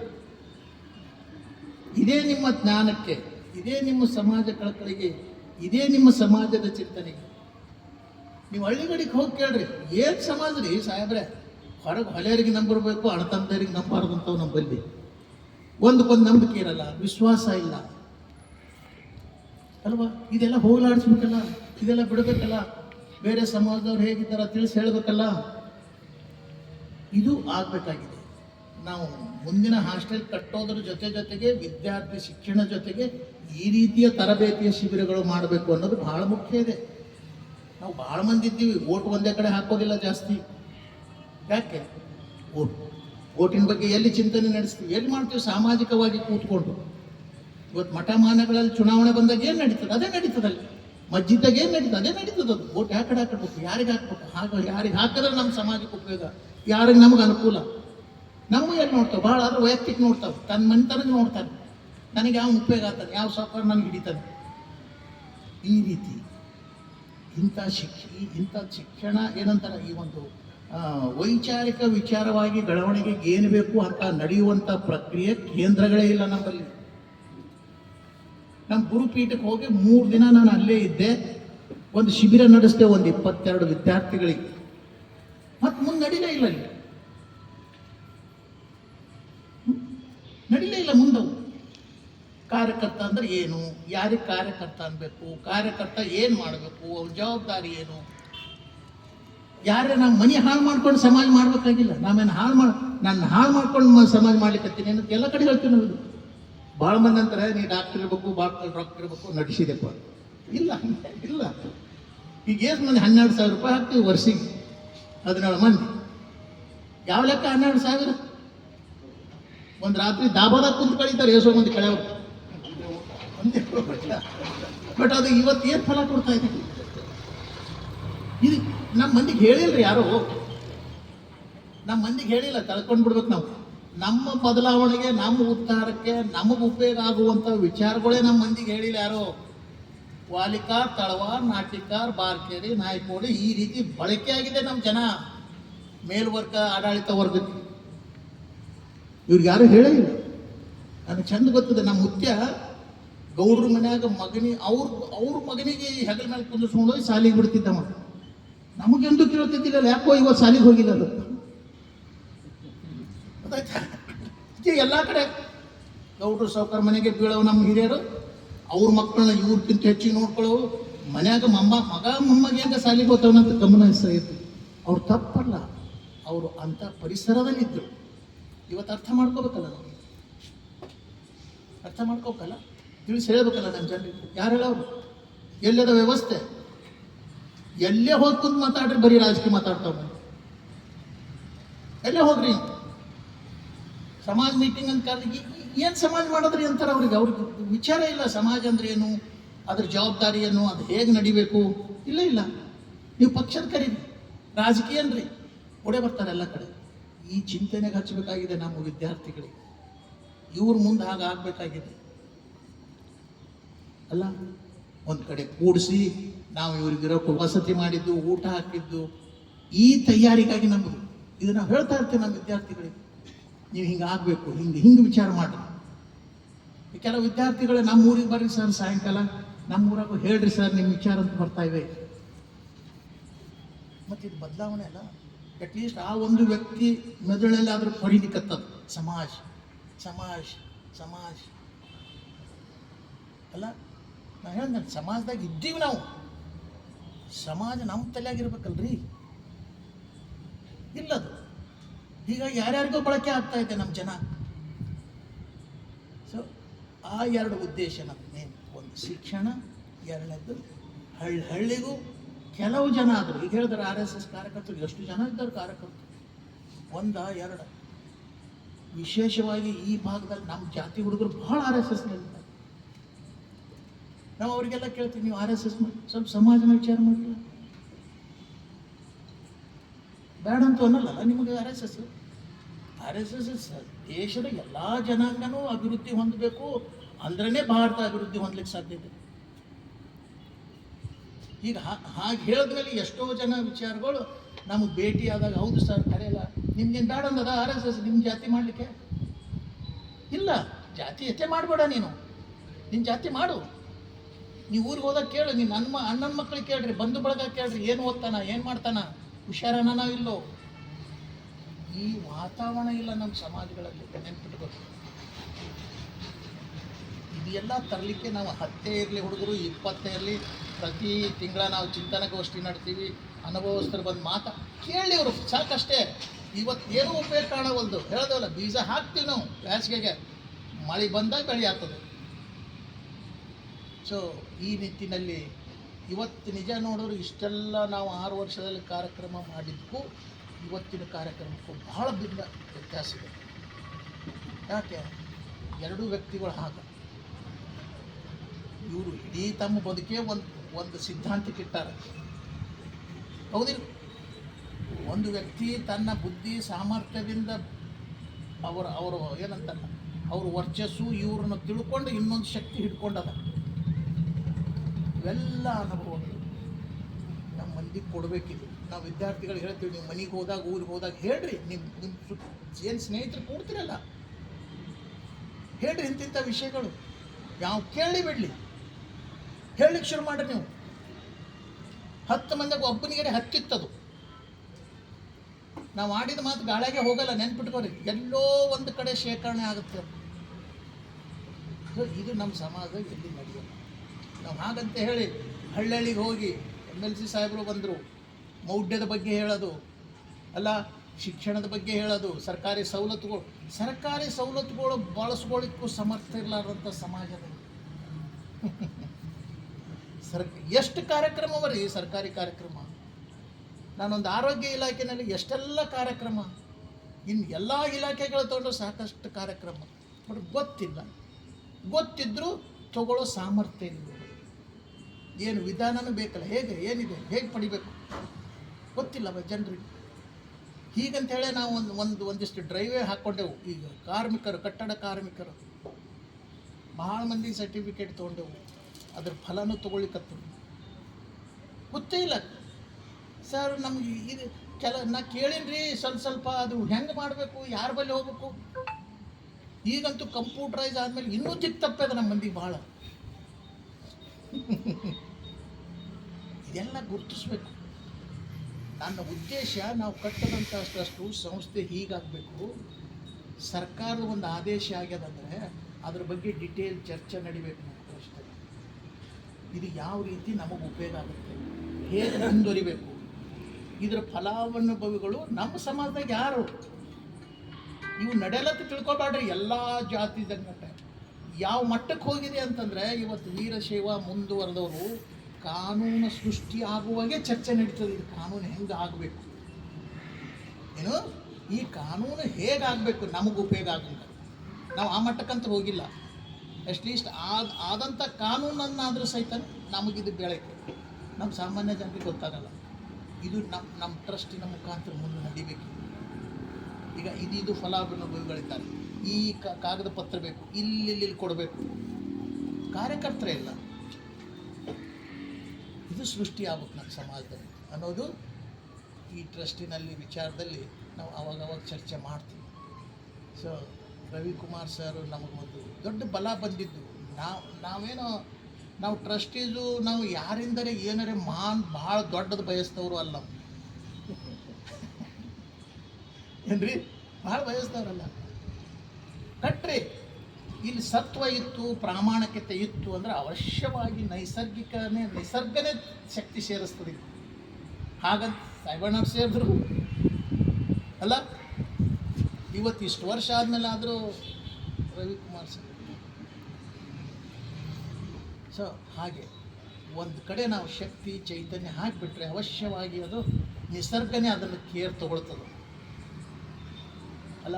ಇದೇ ನಿಮ್ಮ ಜ್ಞಾನಕ್ಕೆ, ಇದೇ ನಿಮ್ಮ ಸಮಾಜ ಕಳಕಳಿಗೆ, ಇದೇ ನಿಮ್ಮ ಸಮಾಜದ ಚಿಂತನೆಗೆ. ನೀವು ಹಳ್ಳಿಗಡಿಗೆ ಹೋಗಿ ಕೇಳ್ರಿ, ಏನು ಸಮಾಜ ರೀ ಸಾಹೇಬ್ರೆ? ಹೊರಗೆ ಹೊಲೆಯರಿಗೆ ನಂಬರ್ಬೇಕು ಅಣತಂದರಿಗೆ ನಂಬಾರ್ದು ಅಂತವು ನಂಬಲ್ಲಿ. ಒಂದಕ್ಕೊಂದು ನಂಬಿಕೆ ಇರಲ್ಲ, ವಿಶ್ವಾಸ ಇಲ್ಲ. ಅಲ್ವಾ? ಇದೆಲ್ಲ ಹೋಗ್ಲಾಡಿಸ್ಬೇಕಲ್ಲ, ಇದೆಲ್ಲ ಬಿಡಬೇಕಲ್ಲ. ಬೇರೆ ಸಮಾಜದವ್ರು ಹೇಗಿದ್ದಾರ ತಿಳಿಸಿ ಹೇಳ್ಬೇಕಲ್ಲ. ಇದು ಆಗಬೇಕಾಗಿದೆ. ನಾವು ಮುಂದಿನ ಹಾಸ್ಟೆಲ್ ಕಟ್ಟೋದ್ರ ಜೊತೆ ಜೊತೆಗೆ ವಿದ್ಯಾರ್ಥಿ ಶಿಕ್ಷಣ ಜೊತೆಗೆ ಈ ರೀತಿಯ ತರಬೇತಿಯ ಶಿಬಿರಗಳು ಮಾಡಬೇಕು ಅನ್ನೋದು ಬಹಳ ಮುಖ್ಯ ಇದೆ. ನಾವು ಭಾಳ ಮಂದಿ ಇದ್ದೀವಿ ಓಟ್ ಒಂದೇ ಕಡೆ ಹಾಕೋದಿಲ್ಲ ಜಾಸ್ತಿ. ಯಾಕೆ? ಓಟ್ ಓಟಿನ ಬಗ್ಗೆ ಎಲ್ಲಿ ಚಿಂತನೆ ನಡೆಸ್ತೀವಿ? ಏನು ಮಾಡ್ತೀವಿ? ಸಾಮಾಜಿಕವಾಗಿ ಕೂತ್ಕೊಂಡು. ಇವತ್ತು ಮಠಮಾನಗಳಲ್ಲಿ ಚುನಾವಣೆ ಬಂದಾಗ ಏನು ನಡೀತದೆ? ಅದೇ ನಡೀತದಲ್ಲಿ ಮಜ್ಜಿದ್ದಾಗ ಏನು ನಡೀತದೆ? ಅದೇ ನಡೀತದೆ ಅದು. ಓಟ್ ಯಾವ ಕಡೆ ಹಾಕಬೇಕು? ಯಾರಿಗೆ ಹಾಕಬೇಕು? ಹಾಗೆ, ಯಾರಿಗೆ ಹಾಕಿದ್ರೆ ನಮ್ಮ ಸಮಾಜಕ್ಕೆ ಉಪಯೋಗ? ಯಾರಿಗೆ ನಮ್ಗೆ ಅನುಕೂಲ. ನಮ್ಮ ಏನು ನೋಡ್ತಾವೆ? ಭಾಳ ಆದ್ರೆ ವೈಯಕ್ತಿಕ ನೋಡ್ತಾವೆ. ತನ್ನ ಮನೆತನಕ್ಕೆ ನೋಡ್ತಾನೆ ನನಗೆ ಯಾವ ಉಪಯೋಗ ಆಗ್ತಾನೆ ಯಾವ ಸಾವುಕಾರ ನನಗೆ ಹಿಡಿತಾನೆ ಈ ರೀತಿ ಇಂಥ ಶಿಕ್ಷ, ಇಂಥ ಶಿಕ್ಷಣ ಏನಂತಾರೆ? ಈ ಒಂದು ವೈಚಾರಿಕ ವಿಚಾರವಾಗಿ ಬೆಳವಣಿಗೆಗೆ ಏನು ಬೇಕು ಅಂತ ನಡೆಯುವಂಥ ಪ್ರಕ್ರಿಯೆ ಕೇಂದ್ರಗಳೇ ಇಲ್ಲ ನಮ್ಮಲ್ಲಿ. ನಮ್ಮ ಗುರುಪೀಠಕ್ಕೆ ಹೋಗಿ ಮೂರು ದಿನ ನಾನು ಅಲ್ಲೇ ಇದ್ದೆ. ಒಂದು ಶಿಬಿರ ನಡೆಸಿದೆ, ಒಂದು ಇಪ್ಪತ್ತೆರಡು ವಿದ್ಯಾರ್ಥಿಗಳಿಗೆ ಮತ್ತೆ ಮುಂದೆ ನಡೀಲೇ ಇಲ್ಲ. ಈಗ ನಡೀಲೇ ಇಲ್ಲ ಮುಂದವು ಕಾರ್ಯಕರ್ತ ಅಂದ್ರೆ ಏನು? ಯಾರಿಗೆ ಕಾರ್ಯಕರ್ತ ಅನ್ಬೇಕು? ಕಾರ್ಯಕರ್ತ ಏನು ಮಾಡಬೇಕು? ಅವ್ರ ಜವಾಬ್ದಾರಿ ಏನು? ಯಾರೇ ನಮ್ಮ ಮನೆ ಹಾಳು ಮಾಡ್ಕೊಂಡು ಸಮಾಜ ಮಾಡ್ಬೇಕಾಗಿಲ್ಲ. ನಾವೇನು ಹಾಳು ಮಾಡಿ ನಾನು ಹಾಳು ಮಾಡ್ಕೊಂಡು ಸಮಾಜ ಮಾಡ್ಲಿಕ್ಕತ್ತೀನಿ ಅಂತ ಎಲ್ಲ ಕಡೆ ಹೇಳ್ತೀವಿ ನಾವು. ಭಾಳ ಮಂದಿ ಅಂತಾರೆ, ನೀ ಡಾಕ್ಟರ್ ಇರ್ಬೇಕು ಭಾಳ ಡಾಕ್ಟರ್ ಇರ್ಬೇಕು, ನಡೆಸಿದೆಪ್ಪ. ಇಲ್ಲ ಇಲ್ಲ. ಈಗ ಎಷ್ಟು ಮಂದಿ ಹನ್ನೆರಡು ಸಾವಿರ ರೂಪಾಯಿ ಹಾಕ್ತೀವಿ ವರ್ಷಿಗೆ. ಹದಿನೇಳು ಮಂದಿ. ಯಾವ ಲೆಕ್ಕ? ಹನ್ನೆರಡು ಸಾವಿರ. ಒಂದು ರಾತ್ರಿ ದಾಬಾದಾಗ ಕುಂತು ಕಳೀತಾರೆ ಎಷ್ಟೋ ಮಂದಿ ಕಳೆ ಬಟ್ ಅದು ಇವತ್ತು ಏನು ಫಲ ಕೊಡ್ತಾ ಇದೆ? ಇದು ನಮ್ಮ ಮಂದಿಗೆ ಹೇಳಿಲ್ರಿ ಯಾರು? ನಮ್ಮ ಮಂದಿಗೆ ಹೇಳಿಲ್ಲ ಕಳ್ಕೊಂಡು ಬಿಡ್ಬೇಕು ನಾವು. ನಮ್ಮ ಬದಲಾವಣೆಗೆ, ನಮ್ಮ ಉದ್ಧಾರಕ್ಕೆ, ನಮಗೆ ಉಪಯೋಗ ಆಗುವಂಥ ವಿಚಾರಗಳೇ ನಮ್ಮ ಮಂದಿಗೆ ಹೇಳಿಲ್ಲ ಯಾರು? ವಾಲಿಕಾರ್, ತಳವಾರ್, ನಾಟಿಕಾರ್, ಬಾರ್ಕೇರಿ, ನಾಯ್ಕೋಡಿ ಈ ರೀತಿ ಬಳಕೆ ಆಗಿದೆ ನಮ್ಮ ಜನ. ಮೇಲ್ವರ್ಗ ಆಡಳಿತ ವರ್ಗಕ್ಕೆ. ಇವ್ರಿಗೆ ಯಾರು ಹೇಳೇ ಇಲ್ಲ. ನನಗೆ ಚಂದ ಗೊತ್ತದೆ ನಮ್ಮ ಮುತ್ಯ ಗೌಡ್ರ ಮನ್ಯಾಗ ಮಗನಿ, ಅವ್ರ ಅವ್ರ ಮಗನಿಗೆ ಹೆಗಲ ಮೇಲೆ ಕುಂದಿಸ್ಕೊಂಡು ಹೋಗಿ ಶಾಲೆಗೆ ಬಿಡ್ತಿದ್ದ ಮಗ. ನಮಗೆಂದು ಕೇಳ್ತಿದ್ದಿಲ್ಲ, ಯಾಕೋ ಇವತ್ತು ಸಾಲಿಗೆ ಹೋಗಿಲ್ಲ ಅದು. ಗೊತ್ತಾಯ್ತಾ ಎಲ್ಲ ಕಡೆ ಗೌಡ್ರು ಸಾವುಕಾರ ಮನೆಗೆ ಬೀಳೋ ನಮ್ಮ ಹಿರಿಯರು, ಅವ್ರ ಮಕ್ಕಳನ್ನ ಇವ್ರಕ್ಕಿಂತ ಹೆಚ್ಚಿಗೆ ನೋಡ್ಕೊಳ್ಳೋ ಮನ್ಯಾಗ ಮಮ್ಮ, ಮಗ, ಮೊಮ್ಮಗೆ ಹೆಂಗ ಶಾಲೆಗೆ ಹೋಗ್ತಾವನಂತ ಗಮನ ಇತ್ತು ಅವ್ರು ತಪ್ಪಲ್ಲ. ಅವರು ಅಂಥ ಪರಿಸರದಲ್ಲಿದ್ದರು. ಇವತ್ತು ಅರ್ಥ ಮಾಡ್ಕೋಬೇಕಲ್ಲ ನಾವು? ಅರ್ಥ ಮಾಡ್ಕೋಬೇಕಲ್ಲ? ತಿಳಿಸಿ ಹೇಳ್ಬೇಕಲ್ಲ ನಮ್ಮ ಜನರಿಗೆ? ಯಾರು ಹೇಳೋರು? ಎಲ್ಲದ ವ್ಯವಸ್ಥೆ? ಎಲ್ಲೇ ಹೋಗಿ ಕುಂತು ಮಾತಾಡ್ರಿ, ಬರೀ ರಾಜಕೀಯ ಮಾತಾಡ್ತಾವ ಎಲ್ಲೇ ಹೋಗ್ರಿ ಸಮಾಜ ಮೀಟಿಂಗ್ ಅಂತ ಕರೆದಿ ಏನು ಸಮಾಜ ಮಾಡಿದ್ರಿ ಅಂತಾರೆ ಅವ್ರಿಗೆ? ಅವ್ರಿಗೆ ವಿಚಾರ ಇಲ್ಲ, ಸಮಾಜ ಅಂದ್ರೆ ಏನು? ಅದ್ರ ಜವಾಬ್ದಾರಿ ಏನು? ಅದು ಹೇಗೆ ನಡಿಬೇಕು? ಇಲ್ಲ ಇಲ್ಲ. ನೀವು ಪಕ್ಷದ ಕರೀರಿ. ರಾಜಕೀಯ ಅನ್ರಿ. ಓಡೇ ಬರ್ತಾರೆ ಎಲ್ಲ ಕಡೆ. ಈ ಚಿಂತನೆಗೆ ಹಚ್ಚಬೇಕಾಗಿದೆ ನಮ್ಮ ವಿದ್ಯಾರ್ಥಿಗಳಿಗೆ. ಇವ್ರ ಮುಂದೆ ಹಾಗೆ ಆಗ್ಬೇಕಾಗಿದೆ. ಅಲ್ಲ, ಒಂದು ಕಡೆ ಕೂಡಿಸಿ ನಾವು ಇವ್ರಿಗಿರೋ ವಸತಿ ಮಾಡಿದ್ದು, ಊಟ ಹಾಕಿದ್ದು, ಈ ತಯಾರಿಗಾಗಿ ನಮ್ಮದು ಇದು ನಾವು ಹೇಳ್ತಾ ಇರ್ತೀವಿ ನಮ್ಮ ವಿದ್ಯಾರ್ಥಿಗಳಿಗೆ. ನೀವು ಹಿಂಗೆ ಆಗಬೇಕು, ಹಿಂಗೆ ಹಿಂಗೆ ವಿಚಾರ ಮಾಡ್ರಿ. ಕೆಲವು ವಿದ್ಯಾರ್ಥಿಗಳು ನಮ್ಮ ಊರಿಗೆ ಬರ್ರಿ ಸರ್ ಸಾಯಂಕಾಲ. ನಮ್ಮ ಊರಾಗ ಹೇಳ್ರಿ ಸರ್ ನಿಮ್ಮ ವಿಚಾರ ಅಂತ ಬರ್ತಾ ಇವೆ. ಮತ್ತು ಇದು ಬದಲಾವಣೆ ಅಲ್ಲ. ಅಟ್ಲೀಸ್ಟ್ ಆ ಒಂದು ವ್ಯಕ್ತಿ ಮೆದುಳಲ್ಲಿ ಆದರೂ ಹೊಡಿಲಿಕ್ಕತ್ತದ ಸಮಾಜ ಸಮಾಜ ಸಮಾಜ. ಅಲ್ಲ ನಾ ಹೇಳ್ದೆ, ಸಮಾಜದಾಗ ಇದ್ದೀವಿ ನಾವು. ಸಮಾಜ ನಮ್ಮ ತಲೆಯಾಗಿರ್ಬೇಕಲ್ರಿ. ಇಲ್ಲದು. ಹೀಗಾಗಿ ಯಾರ್ಯಾರಿಗೂ ಬಳಕೆ ಆಗ್ತಾ ಇದೆ ನಮ್ಮ ಜನ. ಸೊ ಆ ಎರಡು ಉದ್ದೇಶ ಒಂದು ಶಿಕ್ಷಣ, ಎರಡನೇದು ಹಳ್ಳಿ ಹಳ್ಳಿಗೂ ಕೆಲವು ಜನ ಆದರು, ಈಗ ಹೇಳಿದ್ರೆ ಆರ್ ಎಸ್ ಎಸ್ ಕಾರ್ಯಕರ್ತರು, ಎಷ್ಟು ಜನ ಇದ್ದಾರೆ ಕಾರ್ಯಕರ್ತರು? ಒಂದ, ಎರಡ. ವಿಶೇಷವಾಗಿ ಈ ಭಾಗದಲ್ಲಿ ನಮ್ಮ ಜಾತಿ ಹುಡುಗರು ಬಹಳ ಆರ್ ಎಸ್ ಎಸ್ ನಾವು ಅವರಿಗೆಲ್ಲ ಕೇಳ್ತೀವಿ, ನೀವು ಆರ್ ಎಸ್ ಎಸ್ ಮಾಡಿ, ಸ್ವಲ್ಪ ಸಮಾಜನ ವಿಚಾರ ಮಾಡಿಲ್ಲ ಬೇಡ ಅಂತ ಅನ್ನಲ್ಲ ನಿಮಗೆ R S S R S S ದೇಶದ ಎಲ್ಲ ಜನಾಂಗನೂ ಅಭಿವೃದ್ಧಿ ಹೊಂದಬೇಕು ಅಂದ್ರೇ ಭಾರತ ಅಭಿವೃದ್ಧಿ ಹೊಂದಲಿಕ್ಕೆ ಸಾಧ್ಯತೆ ಈಗ ಹಾಗೆ ಹೇಳಿದ್ರಲ್ಲಿ ಎಷ್ಟೋ ಜನ ವಿಚಾರಗಳು ನಮಗೆ ಭೇಟಿಯಾದಾಗ ಹೌದು ಸರ್ ಕರೆಯಲ್ಲ ನಿಮ್ಗೆ ಬೇಡ ಅಂದದ ಆರ್ ಎಸ್ ಎಸ್ ನಿಮ್ಮ ಜಾತಿ ಮಾಡಲಿಕ್ಕೆ? ಇಲ್ಲ, ಜಾತಿ ಎತ್ತೆ ಮಾಡಬೇಡ ನೀನು. ನಿನ್ನ ಜಾತಿ ಮಾಡು. ನೀವು ಊರಿಗೆ ಹೋದಾಗ ಕೇಳು, ನೀನು ನನ್ನ ಅಣ್ಣನ ಮಕ್ಳಿಗೆ ಕೇಳ್ರಿ, ಬಂಧು ಬಳಗ ಕೇಳ್ರಿ, ಏನು ಓದ್ತಾನ, ಏನು ಮಾಡ್ತಾನ ಹುಷಾರನ ನಾವು ಇಲ್ಲೋ. ಈ ವಾತಾವರಣ ಇಲ್ಲ ನಮ್ಮ ಸಮಾಜಗಳಲ್ಲಿ ನೆನ್ಪಿಟ್ಬೇಕು ಇದೆಲ್ಲ ತರಲಿಕ್ಕೆ ನಾವು ಹತ್ತೇ ಇರಲಿ ಹುಡುಗರು, ಇಪ್ಪತ್ತೇ ಇರಲಿ. ಪ್ರತಿ ತಿಂಗಳ ನಾವು ಚಿಂತನಗೋಷ್ಠಿ ನಡ್ತೀವಿ. ಅನುಭವಸ್ಥರು ಬಂದು ಮಾತಾ ಕೇಳಿ ಅವರು, ಸಾಕಷ್ಟೇ. ಇವತ್ತು ಏನೂ ಉಪಯೋಗ ಕಾಣವಲ್ದು ಹೇಳ್ದವಲ್ಲ ಬೀಜ ಹಾಕ್ತೀವಿ ನಾವು ಬೇಸಿಗೆಗೆ ಮಳೆ ಬಂದಾಗ ಬೆಳೆ ಆಗ್ತದೆ. ಸೊ ಈ ನಿಟ್ಟಿನಲ್ಲಿ ಇವತ್ತು ನಿಜ ನೋಡಿದ್ರು ಇಷ್ಟೆಲ್ಲ ನಾವು ಆರು ವರ್ಷದಲ್ಲಿ ಕಾರ್ಯಕ್ರಮ ಮಾಡಿದ್ದಕ್ಕೂ ಇವತ್ತಿನ ಕಾರ್ಯಕ್ರಮಕ್ಕೂ ಬಹಳ ಭಿನ್ನ ವ್ಯತ್ಯಾಸ ಇದೆ. ಯಾಕೆ? ಎರಡೂ ವ್ಯಕ್ತಿಗಳು ಹಾಗ. ಇವರು ಇಡೀ ತಮ್ಮ ಬದುಕೇ ಒಂದು ಒಂದು ಸಿದ್ಧಾಂತಕ್ಕಿಟ್ಟಾರೆ ಹೌದಿಲ್ಲ? ಒಂದು ವ್ಯಕ್ತಿ ತನ್ನ ಬುದ್ಧಿ ಸಾಮರ್ಥ್ಯದಿಂದ ಅವರ, ಅವರು ಏನಂತಾರ ಅವ್ರ ವರ್ಚಸ್ಸು ಇವ್ರನ್ನ ತಿಳ್ಕೊಂಡು ಇನ್ನೊಂದು ಶಕ್ತಿ ಹಿಡ್ಕೊಂಡದ. ಇವೆಲ್ಲ ಅನುಭವಗಳು ನಮ್ಮ ಮಂದಿಗೆ ಕೊಡಬೇಕಿದೆ. ನಾವು ವಿದ್ಯಾರ್ಥಿಗಳು ಹೇಳ್ತೀವಿ, ನೀವು ಮನೆಗೆ ಹೋದಾಗ, ಊರಿಗೆ ಹೋದಾಗ ಹೇಳ್ರಿ ನಿಮ್ಮ ನಿಮ್ಮ ಸ್ನೇಹಿತರು ಕೂಡ್ತಿರಲ್ಲ? ಹೇಳ್ರಿ ಇಂತಿಂಥ ವಿಷಯಗಳು. ಯಾವ ಕೇಳಿ ಬಿಡಲಿ. ಹೇಳಲಿಕ್ಕೆ ಶುರು ಮಾಡ್ರಿ ನೀವು. ಹತ್ತು ಮಂದಿಗೆ ಒಬ್ಬನಿಗೆ ಹತ್ತಿತ್ತದು ನಾವು ಆಡಿದ ಮಾತು ಗಾಳಿಗೆ ಹೋಗಲ್ಲ, ನೆನ್ಪಿಟ್ಕೋರಿ. ಎಲ್ಲೋ ಒಂದು ಕಡೆ ಶೇಖರಣೆ ಆಗುತ್ತೆ. ಇದು ನಮ್ಮ ಸಮಾಜ ಎಲ್ಲಿ ನಡೆಯಲ್ಲ. ನಾವು ಹಾಗಂತ ಹೇಳಿ ಹಳ್ಳಿಗೆ ಹೋಗಿ ಎಂ ಎಲ್ ಸಿ ಸಾಹೇಬರು ಬಂದರು. ಮೌಢ್ಯದ ಬಗ್ಗೆ ಹೇಳೋದು, ಅಲ್ಲ ಶಿಕ್ಷಣದ ಬಗ್ಗೆ ಹೇಳೋದು, ಸರ್ಕಾರಿ ಸವಲತ್ತುಗಳು. ಸರ್ಕಾರಿ ಸವಲತ್ತುಗಳು ಬಳಸ್ಕೊಳ್ಳಿಕ್ಕೂ ಸಮರ್ಥ ಇರಲಾರ್ದಂಥ ಸಮಾಜದಲ್ಲಿ ಸರ್, ಎಷ್ಟು ಕಾರ್ಯಕ್ರಮ ರೀ ಸರ್ಕಾರಿ ಕಾರ್ಯಕ್ರಮ? ನಾನೊಂದು ಆರೋಗ್ಯ ಇಲಾಖೆಯಲ್ಲಿ ಎಷ್ಟೆಲ್ಲ ಕಾರ್ಯಕ್ರಮ? ಇನ್ನು ಎಲ್ಲ ಇಲಾಖೆಗಳು ತಗೊಂಡು ಸಾಕಷ್ಟು ಕಾರ್ಯಕ್ರಮ. ಬಟ್ ಗೊತ್ತಿಲ್ಲ. ಗೊತ್ತಿದ್ದರೂ ತಗೊಳ್ಳೋ ಸಾಮರ್ಥ್ಯ ಇಲ್ಲ. ಏನು ವಿಧಾನನೂ ಬೇಕಲ್ಲ. ಹೇಗೆ, ಏನಿದೆ, ಹೇಗೆ ಪಡಿಬೇಕು? ಗೊತ್ತಿಲ್ಲ ಜನರಿಗೆ. ಹೀಗಂತ ಹೇಳಿ ನಾವು ಒಂದು ಒಂದು, ಒಂದಿಷ್ಟು ಡ್ರೈವೇ ಹಾಕ್ಕೊಂಡೆವು. ಈಗ ಕಾರ್ಮಿಕರು, ಕಟ್ಟಡ ಕಾರ್ಮಿಕರು ಭಾಳ ಮಂದಿ ಸರ್ಟಿಫಿಕೇಟ್ ತೊಗೊಂಡೆವು. ಅದ್ರ ಫಲನೂ ತೊಗೊಳ್ಳಿಕತ್ತು ಗೊತ್ತೇ ಇಲ್ಲ. ಸರ್, ನಮ್ಗೆ ಇದು ಕೆಲ ನಾ ಕೇಳೀನಿ ಸ್ವಲ್ಪ ಸ್ವಲ್ಪ ಅದು ಹೆಂಗೆ ಮಾಡಬೇಕು, ಯಾರ ಬಳಿ ಹೋಗ್ಬೇಕು? ಈಗಂತೂ ಕಂಪ್ಯೂಟ್ರೈಸ್ ಆದಮೇಲೆ ಇನ್ನೂ ಚಿಕ್ಕ ತಪ್ಪದ ನಮ್ಮ ಮಂದಿಗೆ ಭಾಳ ಇದೆಲ್ಲ ಗುರುತಿಸ್ಬೇಕು. ನನ್ನ ಉದ್ದೇಶ ನಾವು ಕಟ್ಟದಂಥ ಅಷ್ಟು ಸಂಸ್ಥೆ ಹೀಗಾಗಬೇಕು. ಸರ್ಕಾರದ ಒಂದು ಆದೇಶ ಆಗ್ಯದಂದರೆ ಅದ್ರ ಬಗ್ಗೆ ಡಿಟೇಲ್ ಚರ್ಚೆ ನಡಿಬೇಕು. ಇದು ಯಾವ ರೀತಿ ನಮಗೆ ಉಪಯೋಗ ಆಗುತ್ತೆ? ಹೇಗೆ ಮುಂದುವರಿಬೇಕು? ಇದರ ಫಲಾನುಭವಿಗಳು ನಮ್ಮ ಸಮಾಜದಾಗ ಯಾರು? ಇವು ನಡೆಯಲತ್ತ ತಿಳ್ಕೊಬಾಡ್ರಿ ಎಲ್ಲ ಜಾತಿ ಜನಗಟ್ಟೆ ಯಾವ ಮಟ್ಟಕ್ಕೆ ಹೋಗಿದೆ ಅಂತಂದರೆ ಇವತ್ತು ವೀರಶೈವ ಮುಂದುವರೆದವರು ಕಾನೂನು ಸೃಷ್ಟಿ ಆಗುವಾಗೆ ಚರ್ಚೆ ನಡೀತದೆ. ಇದು ಕಾನೂನು ಹೆಂಗೆ ಆಗಬೇಕು? ಏನು? ಈ ಕಾನೂನು ಹೇಗಾಗಬೇಕು ನಮಗೆ ಉಪಯೋಗ ಆಗಲಿಲ್ಲ ನಾವು ಆ ಮಟ್ಟಕ್ಕಂತ ಹೋಗಿಲ್ಲ. ಅಟ್ಲೀಸ್ಟ್ ಆದ ಆದಂಥ ಕಾನೂನನ್ನಾದರೂ ಸಹಿತ ನಮಗಿದು ಬೆಳಕೆ ನಮ್ಮ ಸಾಮಾನ್ಯ ಜನರಿಗೆ ಗೊತ್ತಾಗಲ್ಲ. ಇದು ನಮ್ಮ ನಮ್ಮ ಟ್ರಸ್ಟಿನ ಮುಖಾಂತರ ಮುಂದೆ ನಡಿಬೇಕು. ಈಗ ಇದಿದು ಫಲಾನುಭವಿಗಳಿದ್ದಾರೆ ಈ ಕಾಗದ ಪತ್ರ ಬೇಕು, ಇಲ್ಲಿ ಇಲ್ಲಿ ಕೊಡಬೇಕು. ಕಾರ್ಯಕರ್ತರೇ ಇಲ್ಲ. ಇದು ಸೃಷ್ಟಿ ನಮ್ಮ ಸಮಾಜದಲ್ಲಿ ಅನ್ನೋದು ಈ ಟ್ರಸ್ಟಿನಲ್ಲಿ ವಿಚಾರದಲ್ಲಿ ನಾವು ಅವಾಗ ಚರ್ಚೆ ಮಾಡ್ತೀವಿ. ಸೊ ರವಿಕುಮಾರ್ ಸರ್ ನಮಗೊಂದು ದೊಡ್ಡ ಬಲ ಬಂದಿದ್ದು. ನಾವು, ನಾವೇನೋ, ನಾವು ಟ್ರಸ್ಟೀಸು ನಾವು ಯಾರಿಂದರೆ ಏನಾರ ಮಾನ್ ಭಾಳ ದೊಡ್ಡದು ಬಯಸ್ತವರು ಅಲ್ಲ ಏನ್ರಿ? ಭಾಳ ಬಯಸ್ತವ್ರಲ್ಲ ಕಟ್ರಿ, ಇಲ್ಲಿ ಸತ್ವ ಇತ್ತು, ಪ್ರಾಮಾಣಿಕತೆ ಇತ್ತು ಅಂದ್ರೆ ಅವಶ್ಯವಾಗಿ ನೈಸರ್ಗಿಕನೇ, ನಿಸರ್ಗನೇ ಶಕ್ತಿ ಸೇರಿಸ್ತದೆ. ಹಾಗಂತ ಸಾಯಿಬಣ್ಣವ್ರು ಸೇರಿದ್ರು ಅಲ್ಲ? ಇವತ್ತು ಇಷ್ಟು ವರ್ಷ ಆದಮೇಲೆ ಆದರೂ ರವಿಕುಮಾರ್ ಸರ್. ಸೊ ಹಾಗೆ ಒಂದು ಕಡೆ ನಾವು ಶಕ್ತಿ ಚೈತನ್ಯ ಹಾಕಿಬಿಟ್ರೆ ಅವಶ್ಯವಾಗಿ ಅದು ನಿಸರ್ಗನೇ ಅದನ್ನು ಕೇರ್ ತೊಗೊಳ್ತದೆ. ಅಲ್ಲ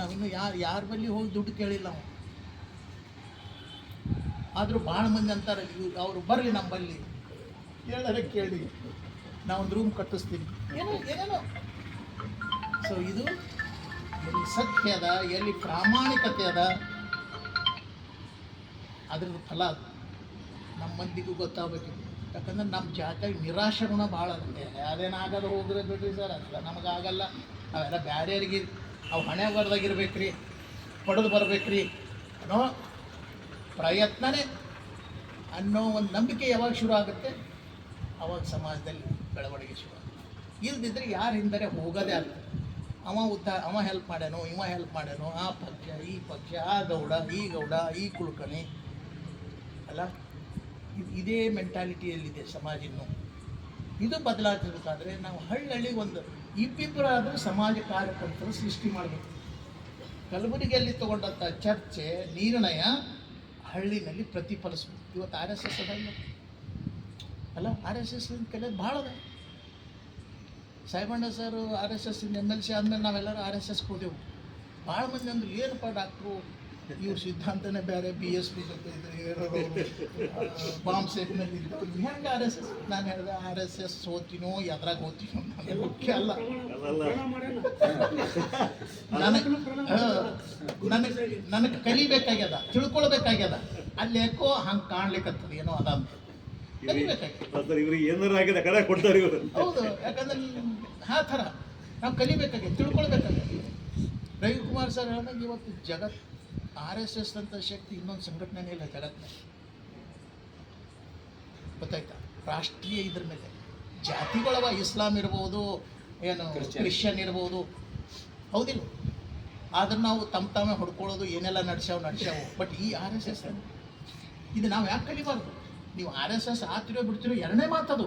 ನಾವು ಇನ್ನೂ ಯಾರು ಯಾರ ಬಳಿ ಹೋಗಿ ದುಡ್ಡು ಕೇಳಿಲ್ಲ ನಾವು ಆದರೂ ಭಾಳ ಮಂದಿ ಅಂತಾರೆ ಇವ್ರು ಅವರು ಬರಲಿ ನಮ್ಮಲ್ಲಿ. ಕೇಳಿದ್ರೆ ಕೇಳಿ. ನಾವೊಂದು ರೂಮ್ ಕಟ್ಟಿಸ್ತೀನಿ. ಏನೋ ಏನೇನೋ ಸೊ ಇದು ಎಲ್ಲಿ ಸತ್ಯ ಅದ, ಎಲ್ಲಿ ಪ್ರಾಮಾಣಿಕತೆ ಅದ, ಅದ್ರದ್ದು ಫಲ ಅದು. ನಮ್ಮ ಮಂದಿಗೂ ಗೊತ್ತಾಗಬೇಕು. ಯಾಕಂದ್ರೆ ನಮ್ಮ ಜಾತಿಯಾಗ ನಿರಾಶೆ ಗುಣ ಭಾಳ ಅದ ಅದೇನಾಗದ ಹೋಗ್ರೆ ಬಿಡ್ರಿ ಸರ್ ಅಲ್ಲ ನಮಗಾಗಲ್ಲ. ಅವೆಲ್ಲ ಬ್ಯಾರ್ಯಾರಿಗೆ ಅವು ಹಣೆ ಬರ್ದಾಗಿರ್ಬೇಕು ರೀ ಪಡೆದು ಬರ್ಬೇಕು ರೀ ಅನ್ನೋ ಪ್ರಯತ್ನನೇ ಅನ್ನೋ ಒಂದು ನಂಬಿಕೆ ಯಾವಾಗ ಶುರು ಆಗುತ್ತೆ? ಅವಾಗ ಸಮಾಜದಲ್ಲಿ ಬೆಳವಣಿಗೆ ಶುರು ಆಗುತ್ತೆ. ಇಲ್ದಿದ್ರೆ ಯಾರ ಹಿಂದರೆ ಹೋಗೋದೇ ಅಲ್ಲ ಅವ ಉದ್ಧಾರ ಅವ ಹೆಲ್ಪ್ ಮಾಡ್ಯಾನು, ಇವ ಹೆಲ್ಪ್ ಮಾಡ್ಯಾನು, ಆ ಪಕ್ಷ, ಈ ಪಕ್ಷ, ಆ ಗೌಡ, ಈ ಗೌಡ, ಈ ಕುಳ್ಕಣಿ ಅಲ್ಲ? ಇದ್- ಮೆಂಟಾಲಿಟಿಯಲ್ಲಿದೆ ಸಮಾಜ ಇನ್ನು. ಇದು ಬದಲಾಗಬೇಕಾದ್ರೆ ನಾವು ಹಳ್ಳಹಳ್ಳಿ ಒಂದು ಇಬ್ಬಿಬ್ಬರಾದರೂ ಸಮಾಜ ಕಾರ್ಯಕರ್ತರು ಸೃಷ್ಟಿ ಮಾಡಬೇಕು. ಕಲಬುರಗಿಯಲ್ಲಿ ತಗೊಂಡಂಥ ಚರ್ಚೆ, ನಿರ್ಣಯ ಹಳ್ಳಿನಲ್ಲಿ ಪ್ರತಿಫಲಿಸಬೇಕು. ಇವತ್ತು ಆರ್ ಎಸ್ ಎಸ್ ಅದಲ್ಲ ಅಲ್ಲ? ಆರ್ ಎಸ್ ಎಸ್ ಕಲಿಯೋದು ಭಾಳ ಅದ. Sahebanna sir R S S M L C ಆದಮೇಲೆ ನಾವೆಲ್ಲರೂ ಆರ್ ಎಸ್ ಎಸ್ ಹೋದೆವು ಭಾಳ ಮಂದಿ ಅಂದ್ರು ಏನಪ್ಪ ಡಾಕ್ಟ್ರು? ಇವ್ರ ಸಿದ್ಧಾಂತನೇ ಬೇರೆ ಬಿ ಎಸ್ ಪಿ ಜೊತೆ ಇದ್ರೆ ಬಾಂಬ್ ಸೇಫ್ನಲ್ಲಿ ಇದ್ದು ಹೆಂಗೆ ಆರ್ ಎಸ್ ಎಸ್ ನಾನು ಹೇಳಿದೆ ಆರ್ ಎಸ್ ಎಸ್ ಓದ್ತೀನೋ ಎದ್ರಾಗ ಓದ್ತೀನೋ ನನಗೆ ಮುಖ್ಯ ಅಲ್ಲ. ನನಗೆ ನನಗೆ ನನಗೆ ಕಲಿಬೇಕಾಗ್ಯದ ತಿಳ್ಕೊಳ್ಬೇಕಾಗ್ಯದ. ಅಲ್ಲಿ ಯಾಕೋ ಹಂಗೆ ಕಾಣ್ಲಿಕ್ಕತ್ತದ ಏನೋ ಅದ ಅಂತ. ಕಲಿಬೇಕಾಗ್ಯದ. ಇವ್ರಿಗೆ ಏನಾರು ಆಗಿದೆ ಕಡೆ ಕೊಡ್ತಾರೆ ಇವರು. ಹೌದು ಯಾಕಂದ್ರೆ ಆ ಥರ ನಾವು ಕಲಿಬೇಕಾಗಿದೆ ತಿಳ್ಕೊಳ್ಬೇಕಾಗಿದೆ. ರವಿಕುಮಾರ್ ಸರ್ ಹೇಳಿದಾಗ ಇವತ್ತು ಜಗತ್ ಆರ್ ಎಸ್ ಎಸ್ ಅಂತ ಶಕ್ತಿ ಇನ್ನೊಂದು ಸಂಘಟನೆ ಇಲ್ಲ ಜಗತ್ತಿನ ಗೊತ್ತಾಯ್ತಾ? ರಾಷ್ಟ್ರೀಯ ಇದ್ರ ಮೇಲೆ. ಜಾತಿಗಳವ ಇಸ್ಲಾಂ ಇರ್ಬೋದು ಏನು ಕ್ರಿಶ್ಚಿಯನ್. ಇರ್ಬೋದು. ಹೌದಿಲ್ಲ. ಆದ್ರೆ ನಾವು ತಮ್ಮ ತಾವೇ ಹೊಡ್ಕೊಳ್ಳೋದು ಏನೆಲ್ಲ ನಡ್ಸ್ಯಾವು ನಡ್ಸ್ಯಾವು. ಬಟ್ ಈ ಆರ್ ಎಸ್ ಎಸ್ ಇದು ನಾವು ಯಾಕೆ ಕಲಿಬಾರ್ದು? ನೀವು ಆರ್ ಎಸ್ ಎಸ್ ಆತಿರೋ ಬಿಡ್ತಿರೋ ಎರಡನೇ ಮಾತದು.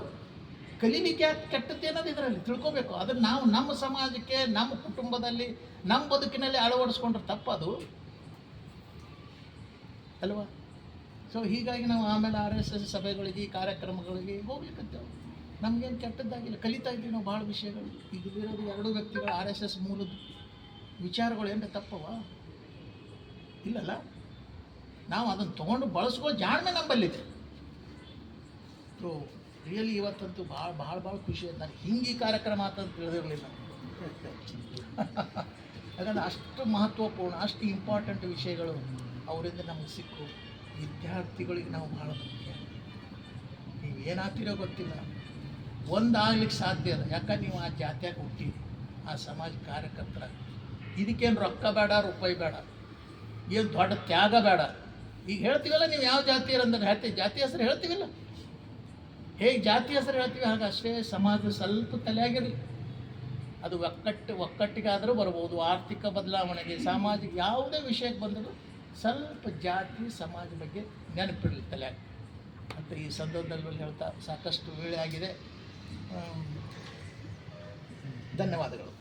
ಕಲೀಲಿಕ್ಕೆ ಕೆಟ್ಟದ್ದು ಏನದು ಇದರಲ್ಲಿ ತಿಳ್ಕೊಬೇಕು. ಅದನ್ನು ನಾವು ನಮ್ಮ ಸಮಾಜಕ್ಕೆ, ನಮ್ಮ ಕುಟುಂಬದಲ್ಲಿ, ನಮ್ಮ ಬದುಕಿನಲ್ಲಿ ಅಳವಡಿಸ್ಕೊಂಡ್ರೆ ತಪ್ಪದು. ಅಲ್ವಾ? ಸೊ ಹೀಗಾಗಿ ನಾವು ಆಮೇಲೆ ಆರ್ ಎಸ್ ಎಸ್ ಸಭೆಗಳಿಗೆ, ಕಾರ್ಯಕ್ರಮಗಳಿಗೆ ಹೋಗ್ಲಿಕ್ಕತ್ತೇವೆ. ನಮಗೇನು ಕೆಟ್ಟದ್ದಾಗಿಲ್ಲ. ಕಲಿತಾ ಇದ್ದೀವಿ ನಾವು ಭಾಳ ವಿಷಯಗಳು. ಈಗ ಇರೋದು ಎರಡು ವ್ಯಕ್ತಿಗಳು ಆರ್ ಎಸ್ ಎಸ್ ಮೂಲದ ವಿಚಾರಗಳು ಏನು ತಪ್ಪವ? ಇಲ್ಲಲ್ಲ? ನಾವು ಅದನ್ನು ತೊಗೊಂಡು ಬಳಸ್ಕೊಳ್ಳೋ ಜಾಣ್ಮೆ ನಂಬಲ್ಲಿದೆ. ರಿಯಲಿ ಇವತ್ತಂತೂ ಭಾಳ ಭಾಳ ಭಾಳ ಖುಷಿ ಆಯ್ತು. ನಾನು ಹಿಂಗೆ ಕಾರ್ಯಕ್ರಮ ಅಂತ ತಿಳಿದಿರಲಿಲ್ಲ ಯಾಕಂದ್ರೆ ಅಷ್ಟು ಮಹತ್ವಪೂರ್ಣ, ಅಷ್ಟು ಇಂಪಾರ್ಟೆಂಟ್ ವಿಷಯಗಳು ಅವರಿಂದ ನಮಗೆ ಸಿಕ್ಕು. ವಿದ್ಯಾರ್ಥಿಗಳಿಗೆ ನಾವು ಭಾಳ ಮುಖ್ಯ. ನೀವು ಏನಾಗ್ತಿರೋ ಗೊತ್ತಿಲ್ಲ. ಒಂದಾಗ್ಲಿಕ್ಕೆ ಸಾಧ್ಯ ಅದ ಯಾಕಂದ್ರೆ ನೀವು ಆ ಜಾತ್ಯಾಗ ಹುಟ್ಟಿ ಆ ಸಮಾಜ ಕಾರ್ಯಕರ್ತರ. ಇದಕ್ಕೇನು ರೊಕ್ಕ ಬೇಡ, ರೂಪಾಯಿ ಬೇಡ. ಏನು ದೊಡ್ಡ ತ್ಯಾಗ ಬೇಡ. ಈಗ ಹೇಳ್ತೀವಲ್ಲ, ನೀವು ಯಾವ ಜಾತಿ ಅಂದ್ರೆ ಹೇಳ್ತೀವಿ. ಜಾತಿ ಹೆಸರು ಹೇಳ್ತೀವಿಲ್ಲ? ಹೇಗೆ ಜಾತಿ ಹೆಸರು ಹೇಳ್ತೀವಿ. ಹಾಗೆ ಅಷ್ಟೇ, ಸಮಾಜ ಸ್ವಲ್ಪ ತಲೆಯಾಗಿರಲಿ. ಅದು ಒಕ್ಕಟ್ಟು, ಒಕ್ಕಟ್ಟಿಗಾದರೂ ಬರ್ಬೋದು. ಆರ್ಥಿಕ ಬದಲಾವಣೆಗೆ, ಸಾಮಾಜಿಕ ಯಾವುದೇ ವಿಷಯಕ್ಕೆ ಬಂದರೂ ಸ್ವಲ್ಪ ಜಾತಿ, ಸಮಾಜ ಬಗ್ಗೆ ನೆನಪಿರಲಿ ತಲೆ ಅಂತ ಈ ಸಂದರ್ಭದಲ್ಲಿ ಹೇಳ್ತಾ ಸಾಕಷ್ಟು ವೇಳೆ ಆಗಿದೆ. ಧನ್ಯವಾದಗಳು.